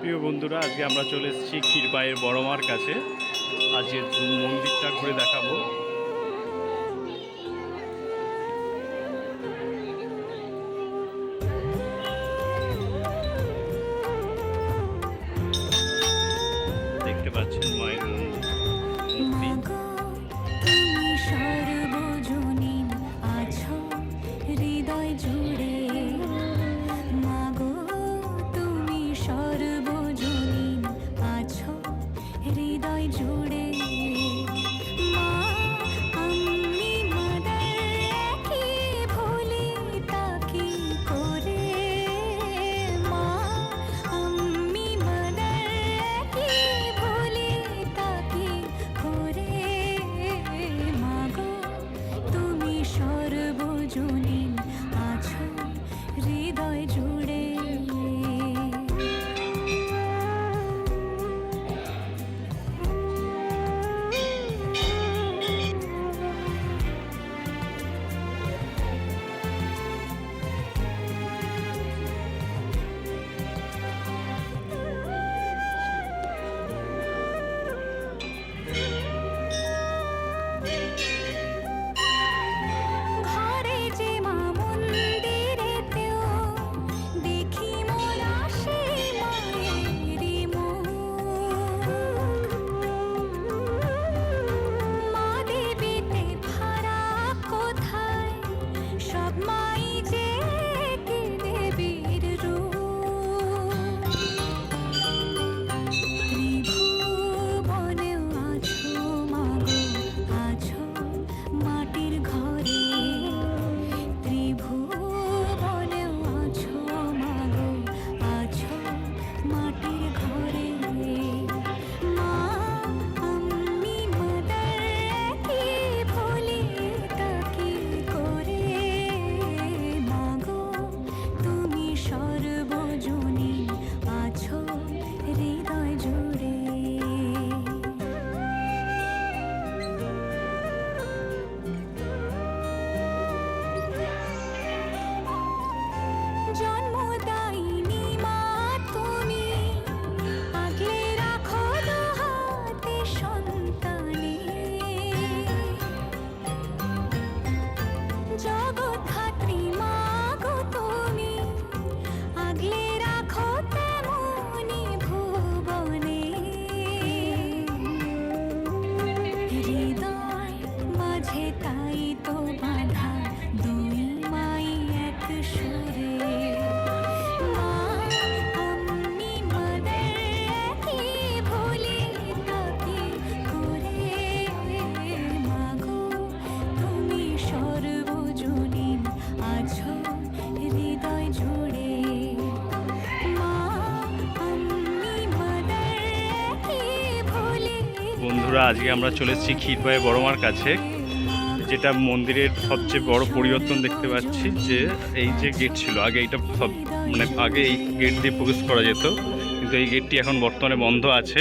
প্রিয় বন্ধুরা, আজকে আমরা চলে এসেছি ক্ষীরপায়ের বড় মার কাছে। আজকে মন্দিরটা ঘুরে দেখাবো। দেখতে পাচ্ছেন মায়ের বন্ধুরা, আজকে আমরা চলে এসেছি ক্ষীরপায়ে বড় কাছে, যেটা মন্দিরের সবচেয়ে বড় পরিবর্তন দেখতে পাচ্ছি যে এই যে গেট ছিল, আগে এইটা সব মানে আগে এই গেট দিয়ে প্রবেশ করা যেত, কিন্তু এই গেটটি এখন বর্তমানে বন্ধ আছে।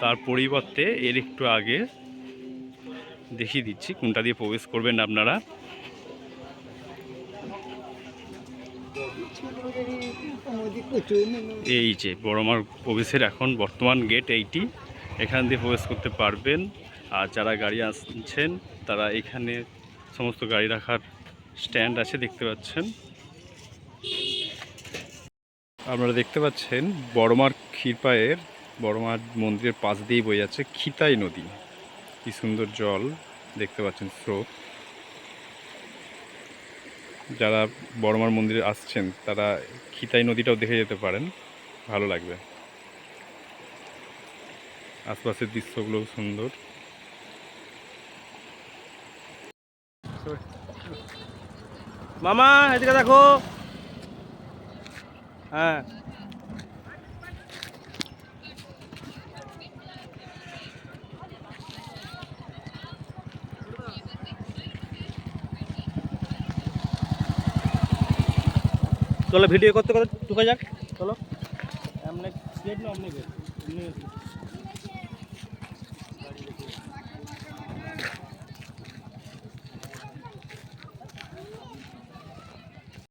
তার পরিবর্তে এর একটু আগে দেখিয়ে দিচ্ছি কোনটা দিয়ে প্রবেশ করবেন আপনারা। এই যে বড়মার প্রবেশের এখন বর্তমান গেট এইটি। এখান দিয়ে প্রবেশ করতে পারবেন। আর যারা গাড়ি আসছেন তারা এখানে সমস্ত গাড়ি রাখার স্ট্যান্ড আছে, দেখতে পাচ্ছেন। আপনারা দেখতে পাচ্ছেন বড়মার ক্ষীরপায়ের বড়মার মন্দিরের পাশ দিয়েই বয়ে যাচ্ছে খিতাই নদী। কি সুন্দর জল, দেখতে পাচ্ছেন স্রোত। যারা বড়মার মন্দিরে আসছেন, তারা খিতাই নদীটাও দেখে যেতে পারেন। ভালো লাগবে। আশপাশের দৃশ্যগুলো সুন্দর। মামা, এদিকে দেখো। হ্যাঁ। চলো ভিডিও করতে করতে ঢুকে যাক চলো। এমনি গেট না অমনি গেট